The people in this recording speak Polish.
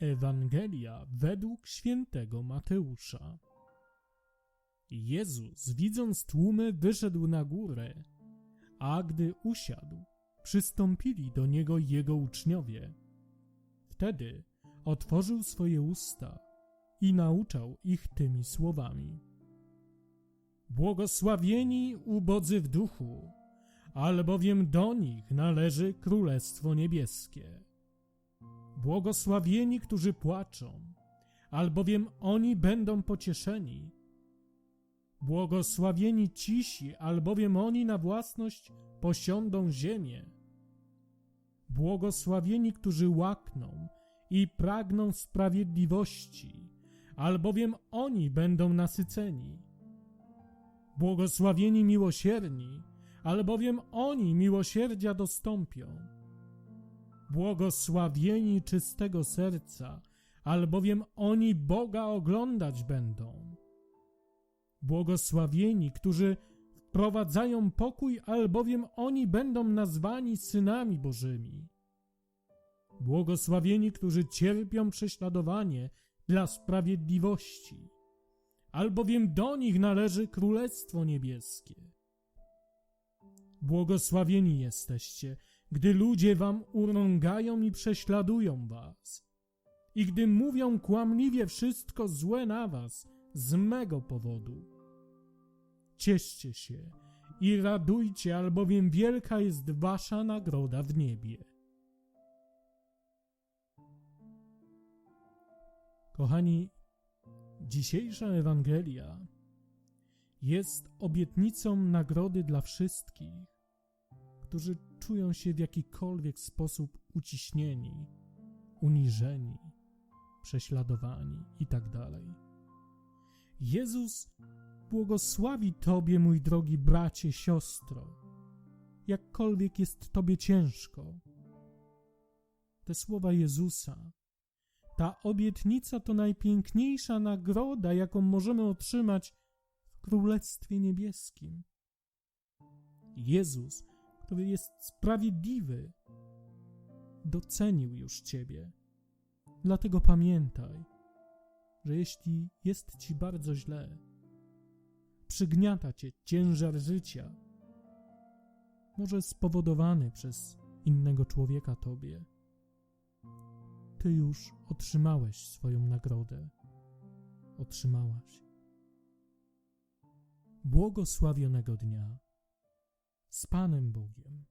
Ewangelia według świętego Mateusza. Jezus, widząc tłumy, wyszedł na górę, a gdy usiadł, przystąpili do niego jego uczniowie. Wtedy otworzył swoje usta i nauczał ich tymi słowami. Błogosławieni ubodzy w duchu, albowiem do nich należy Królestwo Niebieskie. Błogosławieni, którzy płaczą, albowiem oni będą pocieszeni. Błogosławieni cisi, albowiem oni na własność posiądą ziemię. Błogosławieni, którzy łakną i pragną sprawiedliwości, albowiem oni będą nasyceni. Błogosławieni miłosierni, albowiem oni miłosierdzia dostąpią. Błogosławieni czystego serca, albowiem oni Boga oglądać będą. Błogosławieni, którzy wprowadzają pokój, albowiem oni będą nazwani synami Bożymi. Błogosławieni, którzy cierpią prześladowanie dla sprawiedliwości, albowiem do nich należy Królestwo Niebieskie. Błogosławieni jesteście, gdy ludzie wam urągają i prześladują was, i gdy mówią kłamliwie wszystko złe na was z mego powodu. Cieszcie się i radujcie, albowiem wielka jest wasza nagroda w niebie. Kochani, dzisiejsza Ewangelia jest obietnicą nagrody dla wszystkich, którzy czują się w jakikolwiek sposób uciśnieni, uniżeni, prześladowani itd. Jezus błogosławi Tobie, mój drogi bracie, siostro, jakkolwiek jest Tobie ciężko. Te słowa Jezusa, ta obietnica to najpiękniejsza nagroda, jaką możemy otrzymać w Królestwie Niebieskim. Jezus, który jest sprawiedliwy, docenił już Ciebie. Dlatego pamiętaj, że jeśli jest Ci bardzo źle, przygniata Cię ciężar życia, może spowodowany przez innego człowieka Tobie, Ty już otrzymałeś swoją nagrodę. Otrzymałaś. Błogosławionego dnia z Panem Bogiem.